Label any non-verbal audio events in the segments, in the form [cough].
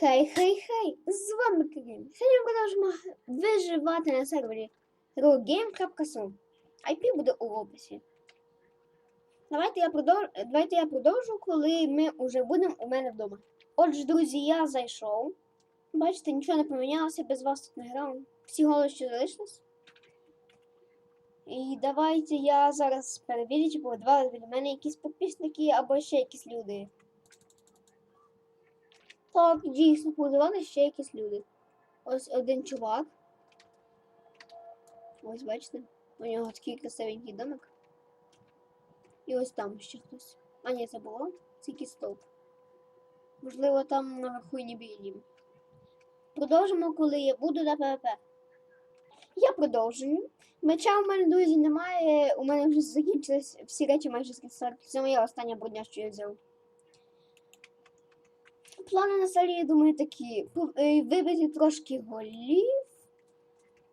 Хей, хей, хей! З вами Кирил. Сьогодні ми продовжимо виживати на сервері rogame.com. IP буде у описі. Давайте я, продовжу, давайте я продовжу, коли ми вже будемо у мене вдома. Отже, друзі, я зайшов. Бачите, нічого не помінялося, без вас тут не грав. Всі голос що залишились. І давайте я зараз перевірю, чи повидвали від мене якісь підписники або ще якісь люди. Так, дійсно, подавали ще якісь люди. Ось один чувак. Ось бачите, у нього такий красивенький домик. І ось там ще хтось. А ні, це було. Це якийсь стовп. Можливо, там наверху не білі. Продовжимо, коли я буду на ПВП. Я продовжую. Меча у мене, друзі, немає. У мене вже закінчились всі речі майже з кінця. Це моя остання брудня, що я взяв. Плани на селі, я думаю, такі. Е, Вибити трошки голів.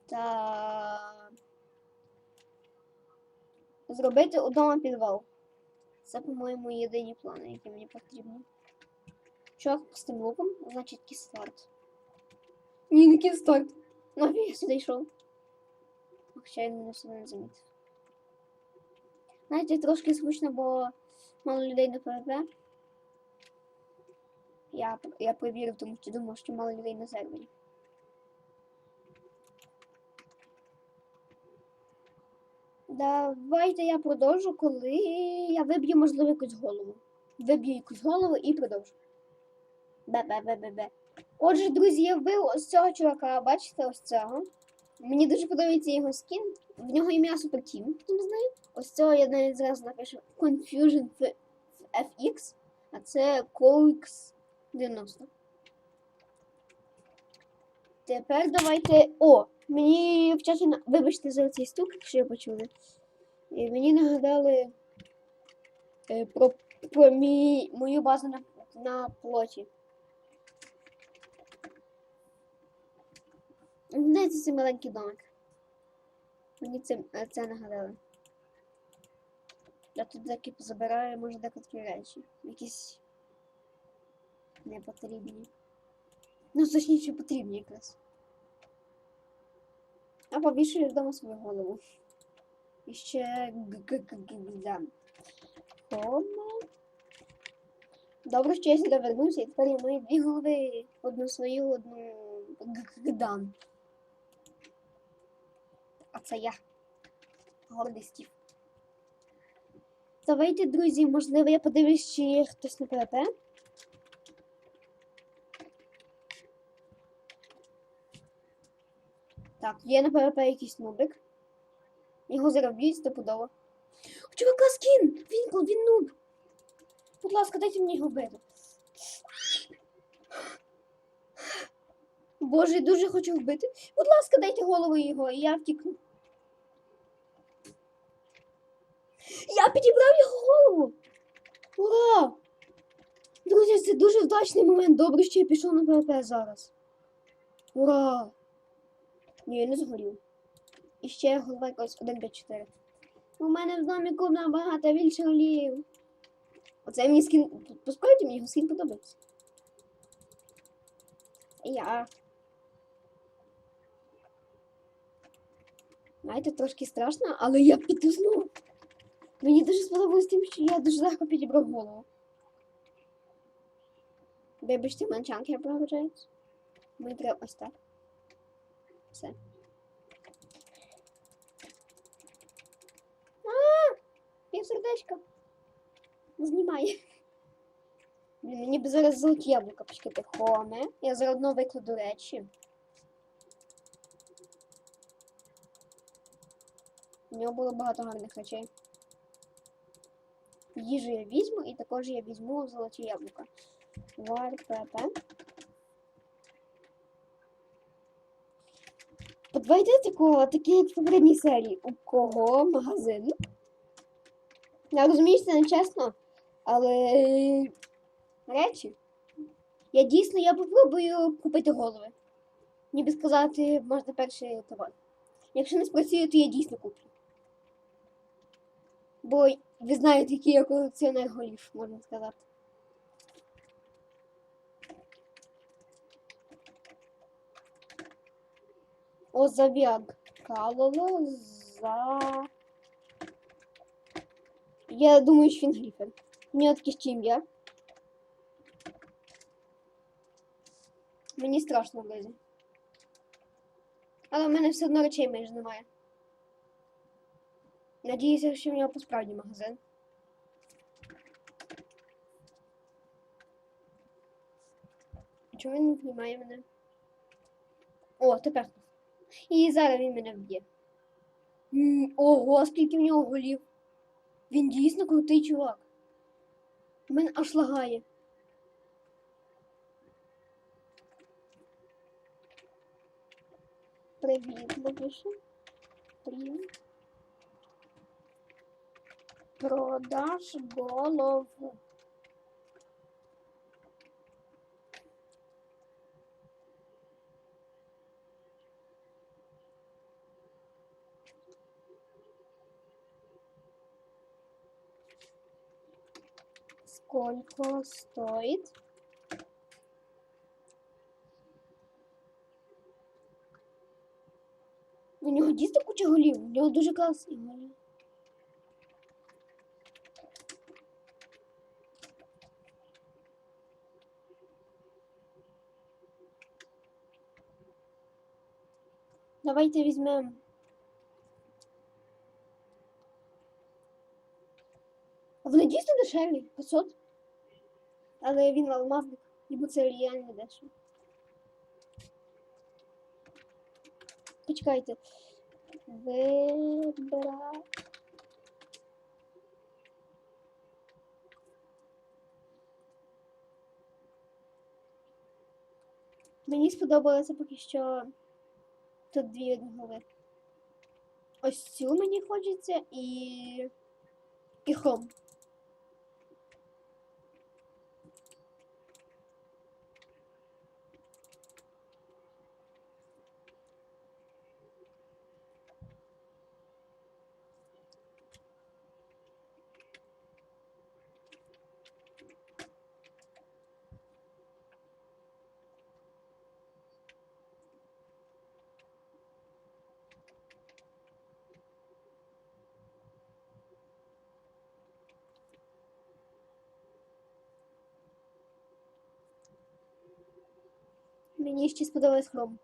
Та зробити удома підвал. Це, по-моєму, єдині плани, які мені потрібні. Що з тим луком? Значить кістарт. Ні, не кістарт. Нафіг я сюди йшов. Хоча я не себе не замітив. Знаєте, трошки скучно, бо мало людей на ПВП. Я, я перевірив, тому що думав, що мало людей на сервері. Давайте я продовжу, коли я виб'ю, можливо, якусь голову. Виб'ю якусь голову і продовжу. Бе-бе-бе-бе-бе. Отже, друзі, я вбив ось цього чувака, бачите, ось цього. Мені дуже подобається його скін. В нього ім'я Team, хто не знає. Ось цього я навіть зразу напишу Confusion FX, а це Coix 90. Тепер давайте. О! Мені в чаті на- вибачте за цей стук, якщо я почули. І мені нагадали е, про, про мій, мою базу на, на плоті. Знаєте, це маленький домик. Мені це, е, це нагадали. Я тут деякі позабираю, може декілька речі. Якісь непотрібні. Ну, точніше, потрібні якраз. А повішую вдома свою голову. І ще дам. Хома. Добре, що я сюди вернувся, і тепер я маю дві голови. Одну свою, одну гдам. А це я. Гордий Стів. Давайте, друзі, можливо, я подивлюсь, чи хтось на ПВП. Так, є на ПВП якийсь нубик. Його зараз б'ють стопудово. У чувака скін! Він, він нуб! Будь ласка, дайте мені його бити. Боже, дуже хочу вбити. Будь ласка, дайте голову його, і я втікну. Я підібрав його голову. Ура! Друзі, це дуже вдачний момент. Добре, що я пішов на ПВП зараз. Ура! Ні, я не згорів. І ще голова якось 1-5-4. У мене в доміку набагато більше голів. Оце мені скін. Посправді мені його скін подобається. Я. Знаєте, трошки страшно, але я підуснув. Мені дуже сподобалось тим, що я дуже легко підібрав голову. Вибачте, манчанки прогружають. Мені треба ось так. Все. А, я сердечко. Знімай. Блін, мені б зараз золоті яблука почекати. Хоме. Я заодно викладу речі. У нього було багато гарних речей. Їжу я візьму і також я візьму золоті яблука. Вар. Подвайте такого, такі як в попередній серії. У кого магазин? Я розумію, це не чесно, але речі. Я дійсно я попробую купити голови. Ніби сказати, можна перший товар. Якщо не спрацює, то я дійсно куплю. Бо ви знаєте, який я колекціонер голів, можна сказати. О, зав'яг. Калоло за. Я думаю, що грифер. У нього таке ім'я. Мені страшно вроді. Але в мене все одно речей майже немає. Надіюся, що в нього посправді магазин. Чому він не знімає мене? О, тепер. І зараз він мене вб'є. Ого, скільки в нього голів. Він дійсно крутий чувак. Мене аж лагає. Привіт, напишу. Привіт. Продаж голову. Сколько стоит? У нього дійсно куча голів, у нього дуже класні голі. Давайте візьмемо. Вони дійсно дешеві, 500. Але він алмазник, йому це реально дешево. Почекайте. Вибра. Мені сподобалося поки що тут дві одноголи. Ось цю мені хочеться і. і хром. Мені ще сподобалось хром.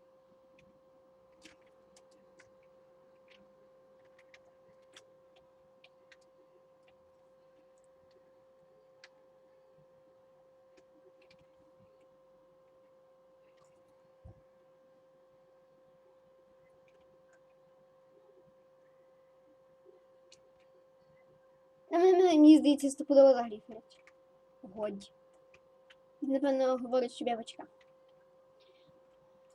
Мені, здається, стопудово загріфлять. Годі. Напевно, говорить, що очках.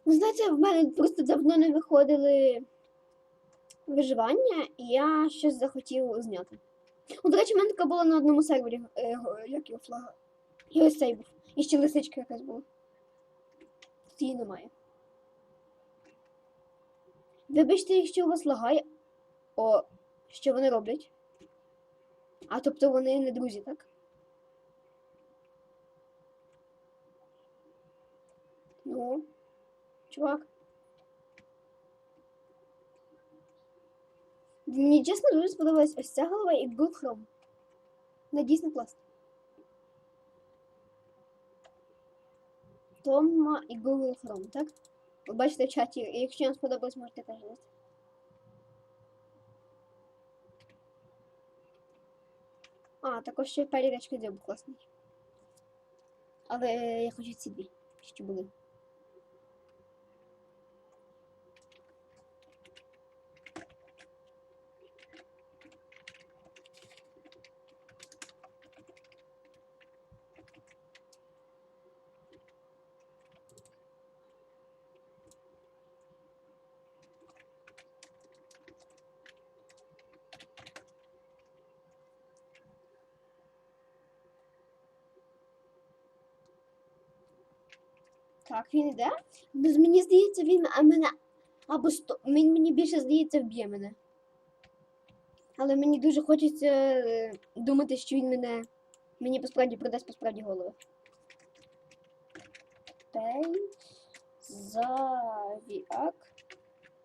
Ну, знаєте, в мене просто давно не виходили виживання, і я щось захотів зняти. О, до речі, в мене така була на одному сервері, е, як його флага. І ось цей був. І ще лисичка якась була. Тут її немає. Вибачте, якщо у вас лагає. О, що вони роблять? А тобто вони не друзі, так? Ну. Чувак. Мені чесно дуже сподобалась ось ця голова і Google Chrome. Вона дійсно класна. Тома і Google Chrome, так? Ви бачите в чаті, якщо вам сподобалось, можете дати. А, також ще передачка дзьоб класний. Але я хочу ці дві, що були. Так, він. Ну, мені здається, він а мене або сто. Мені більше здається вб'є мене. Але мені дуже хочеться е, думати, що він мене. Мені посправді продасть посправді голову. Пей завіак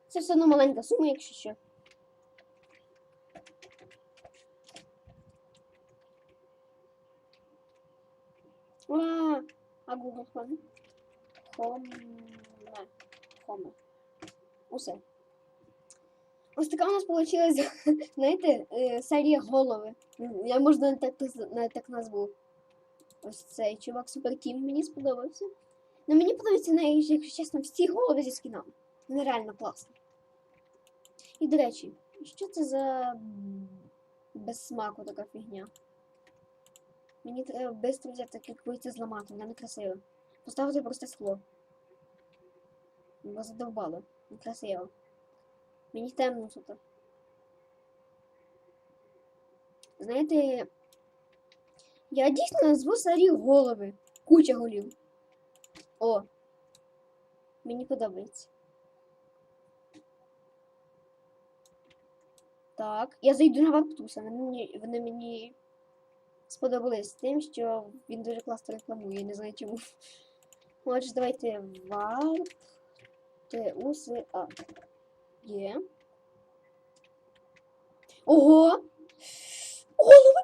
Це все одно маленька сума, якщо що. А, а Google Chrome? Chrome. Chrome. Усе. Ось така у нас вийшла, [laughs] знаєте, е, серія голови. Я можна так, навіть так назву. Ось цей чувак Супер Тім мені сподобався. Ну мені подобається навіть, якщо чесно, всі голови зі скінами. Нереально класно. І до речі, що це за без смаку така фігня? Мені треба швидко взяти кілька зламати, вона некрасива. Поставити просте скло. Бо задовбало. Некрасиво. Мені темно тут. Знаєте, я дійсно назву серію голови. Куча голів. О. Мені подобається. Так, я зайду на Варптуса. Вони мені, вони мені сподобались тим, що він дуже класно рекламує, я не знаю чому. Отже, давайте варп А. Є. Ого! Голови!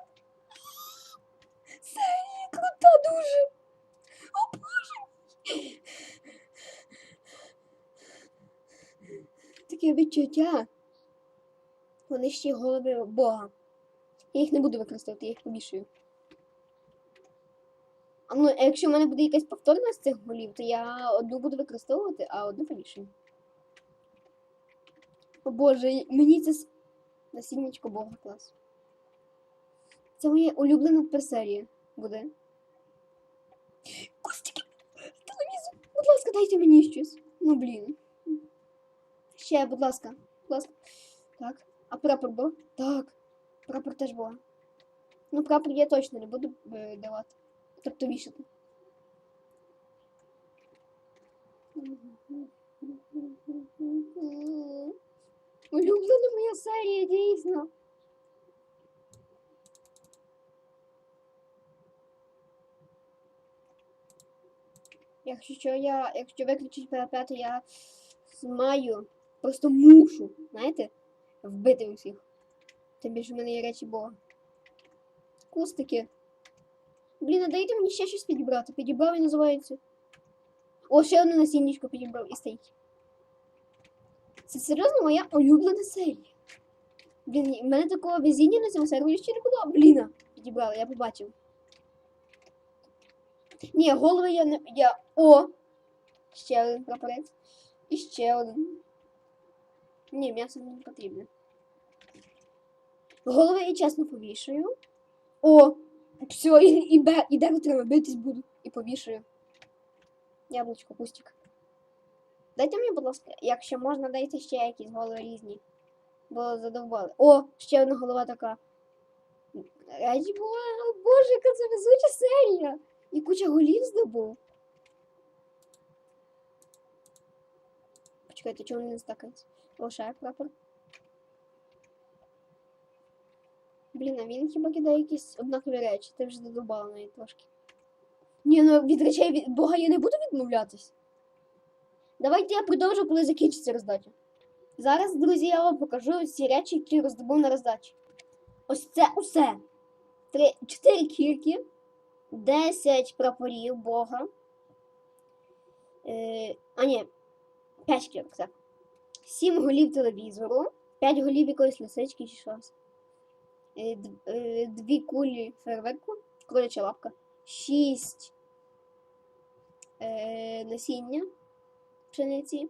Серія крута дуже! О боже! Таке відчуття. Вони ще голови Бога. Я їх не буду використовувати, я їх повішую. Ну, а якщо в мене буде якась повторна з цих голів, то я одну буду використовувати, а одну повішую. О боже, мені це насіннячко Бога клас. Це моя улюблена персерія буде. Костики! Телевізор! Будь ласка, дайте мені щось. Ну блін. Ще, будь ласка. Будь ласка. Так. А прапор був? Так. Прапор теж був. Ну, прапор я точно не буду е, давати. Тобто вішати. Улюблена моя серія, дійсно. Якщо що, я, якщо виключить ПВП, то я маю, просто мушу, знаєте, вбити усіх. Тим більше в мене є речі Бога. Кустики. Блін, а дайте мені ще щось підібрати. Підібрав і називається. О, ще одне насіннячко підібрав і стоїть. Це серйозно моя улюблена серія. Блін, в мене такого везіння на цьому сервері ще не було. Блін, підібрала, я побачив. Ні, голови я не. Я. О! Ще один прапорець. І ще один. Ні, м'ясо не потрібне. Голови я чесно повішаю. О! Все, і, і, бе, і дерево треба битись буду. І повішаю. Яблучко, кустик. Дайте мені, будь ласка, якщо можна, дайте ще якісь голови різні. Бо задовбали. О, ще одна голова така. Раді о боже, яка це везуча серія! І куча голів здобув. Почекайте, чому не стакаються? О, прапор. Блін, а він хіба кидає якісь однакові речі, ти вже задобала навіть трошки. Ні, ну від речей від Бога я не буду відмовлятись. Давайте я продовжу, коли закінчиться роздача. Зараз, друзі, я вам покажу всі речі, які роздобув на роздачі. Ось це усе. Три, чотири кірки, 10 прапорів Бога. Е, а ні, 5 кірок, так. 7 голів телевізору, 5 голів якоїсь лисички чи щось. Е, е, Дві кулі фейерверку, кроляча лапка, 6 е, насіння пшениці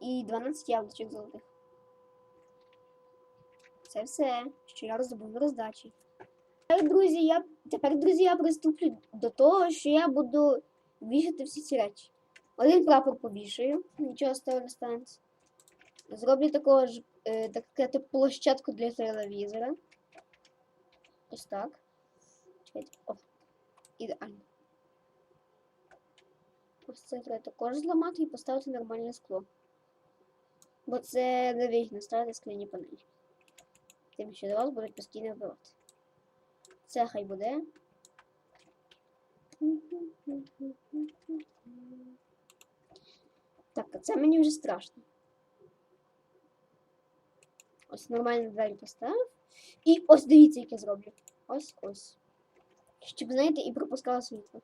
і 12 яблучок золотих. Це все, що я роздобув на роздачі. Тепер, друзі, я, тепер, друзі, я приступлю до того, що я буду вішати всі ці речі. Один прапор повішаю, нічого з того не станеться. Зроблю також е, так площадку для телевізора. Ось так. Чекайте. О, ідеально. Ось це треба також зламати і поставити нормальне скло. Бо це невигідно ставити скляні панелі. Тим, що до вас будуть постійно вбивати. Це хай буде. Так, а це мені вже страшно. Ось нормально двері поставив. І ось дивіться, як я зроблю. Ось ось. Щоб, знаєте, і пропускала світло.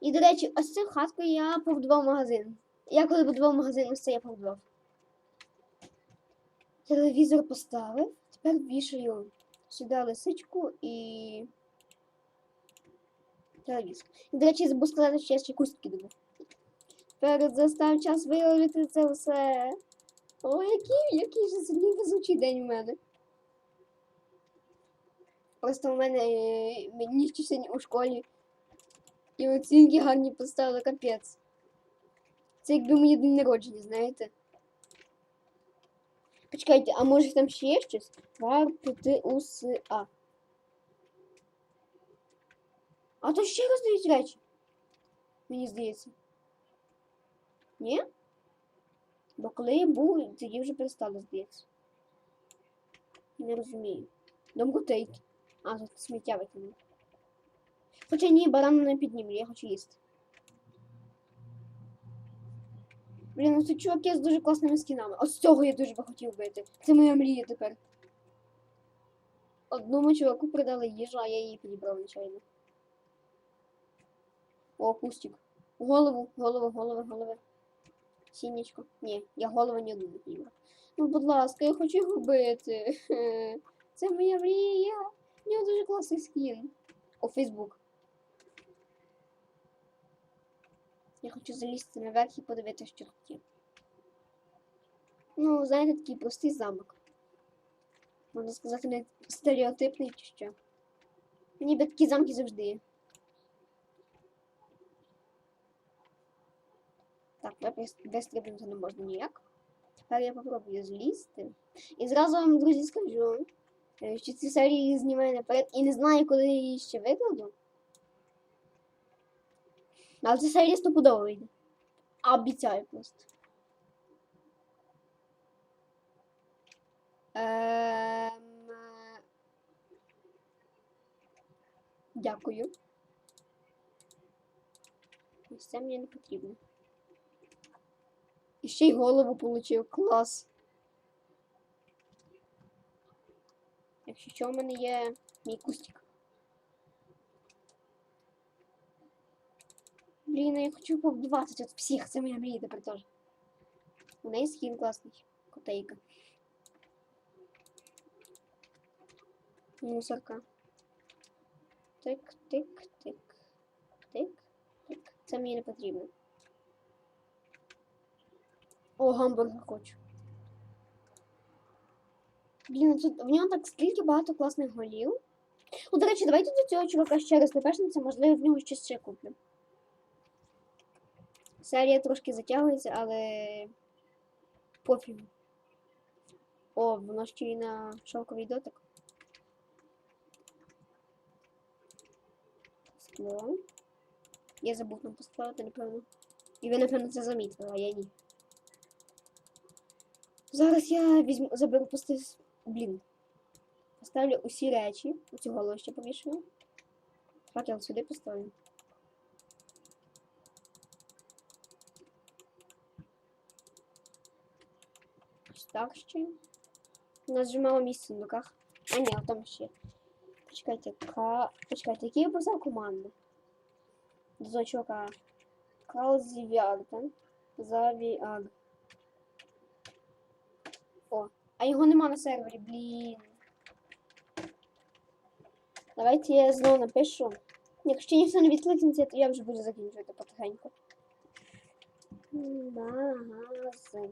І, до речі, ось цю хатку я побудував магазин. Я коли будував магазин, ось це я побудував. Телевізор поставив. Тепер вішаю сюди лисичку і. Телевізор. І, до речі, забув сказати, що я ще кустки добув. Тепер застав час виявити це все. О, який, який же сьогодні везучий день у мене. Просто у мене е, мені сьогодні у школі. І оцінки гарні поставили капець. Це якби мені день народження, знаєте. Почекайте, а може там ще є щось? Вар піти у А. То ще раз дають речі. Мені здається. Ні? Бо коли я був, тоді вже перестало здається. Не розумію. Дом готейки. А, тут сміття викинули. Хоча ні, баран не піднімлю, я хочу їсти. Блін, ну тут чуваки з дуже класними скінами. З цього я дуже би хотів бити. Це моя мрія тепер. Одному чуваку придали їжу, а я її підібрав нечайно. О, кустик. Голову, голову, голову, голову. Сінечко. Ні, я голову ні одну не підібрав. Ну, будь ласка, я хочу його бити. [laughs] Це моя мрія. У нього дуже класний скін. О, Фейсбук. Я хочу залізти наверх і подивитися, що тут є. Ну, знаєте, такий простий замок. Можна сказати, не стереотипний чи що. Ніби такі замки завжди є. Так, вистрибнути не можна ніяк. Тепер я попробую злізти. І зразу вам, друзі, скажу, е, що ці серії знімаю наперед і не знаю, коли її ще викладу. Але ця серія стопудово вийде. Обіцяю просто. Ем... Дякую. Ось це мені не потрібно. І ще й голову получив. Клас. Якщо що, у мене є мій кустик. Блін, я хочу побудувати тут псих, це моя мрія тепер теж. У неї скін класний. Котейка. Мусорка. Тик, тик, тик. Тик, тик. Це мені не потрібно. О, гамбургер хочу. Блін, тут в нього так скільки багато класних голів. О, до речі, давайте до цього чувака ще раз напишемося, можливо, в нього щось ще куплю. Серія трошки затягується, але пофігу. О, воно ще й на шовковий дотик. Скло. Я забув там поставити, напевно. І ви, напевно, це замітили, а я ні. Зараз я візьму, заберу пусти. Блін. Поставлю усі речі. Оцю голову ще повішую. Факел сюди поставлю. Так ще. У нас вже мало місця в сундуках. А ні, там ще. Почекайте, ка... Почекайте, які я писав команди? До чувака. Калзівіаг, так? Завіаг. О, а його нема на сервері, блін. Давайте я знову напишу. Якщо ніхто не відкликнеться, то я вже буду закінчувати потихеньку. Магазин.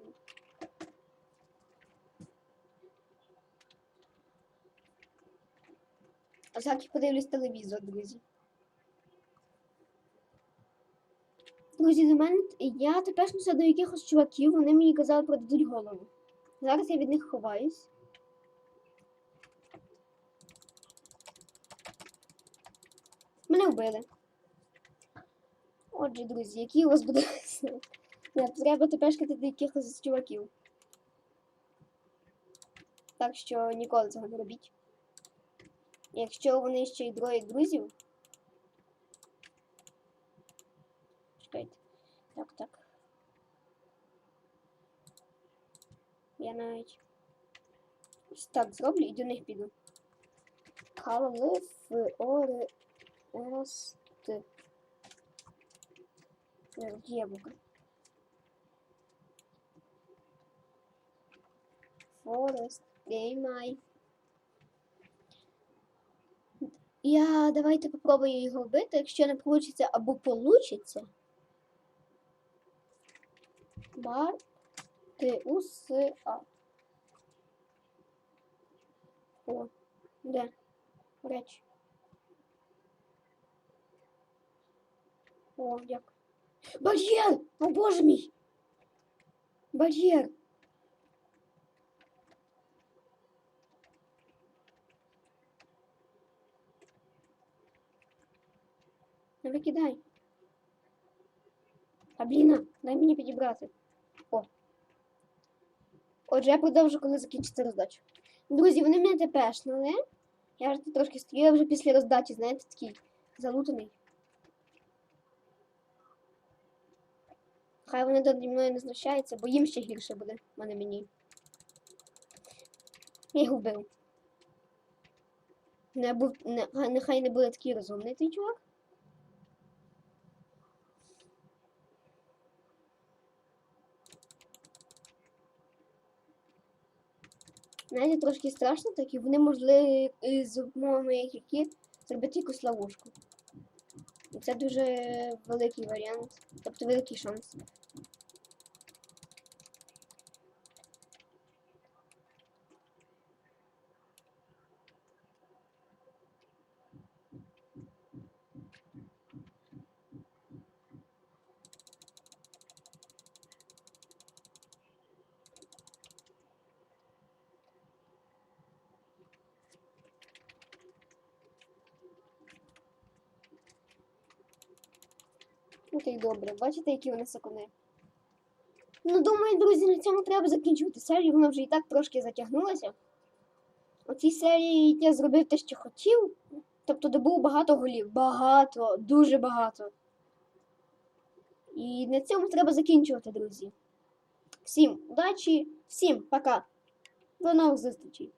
А зараз подивлюсь телевізор, друзі. Друзі, до мене я тепер до якихось чуваків, вони мені казали, продадуть голову. Зараз я від них ховаюсь. Мене вбили. Отже, друзі, які у вас буде. [laughs] Треба тепешкати до якихось чуваків. Так що ніколи цього не робіть. Якщо вони ще й двоє друзів. Чекайте. Так, так. Я навіть. Ось так зроблю і до них піду. Калифорест. Дєвука. Форест. Геймай. Я давайте попробую його вбити. Якщо не вийде або получиться. Бар. Ти уси. А. О, де? Реч. О, дякую. Бар'єр! О, боже мій! Бар'єр! Не викидай. А блін, дай мені підібрати. Отже, я продовжу, коли закінчиться роздача. Друзі, вони мене тепешнули. Я вже трошки стою, я вже після роздачі, знаєте, такий залутаний. Хай вони над мною не знущаються, бо їм ще гірше буде, а не мені. Я його вбив. Не був, не, нехай не буде такий розумний цей чувак. Знаєте, трошки страшно, так і вони могли е, з моєї які зробити якусь ловушку. І це дуже великий варіант, тобто великий шанс. Ну так добре, бачите, які вони сакуни. Ну, думаю, друзі, на цьому треба закінчувати серію, вона вже і так трошки затягнулася. У цій серії я зробив те, що хотів. Тобто добув багато голів. Багато, дуже багато. І на цьому треба закінчувати, друзі. Всім удачі, всім пока. До нових зустрічей.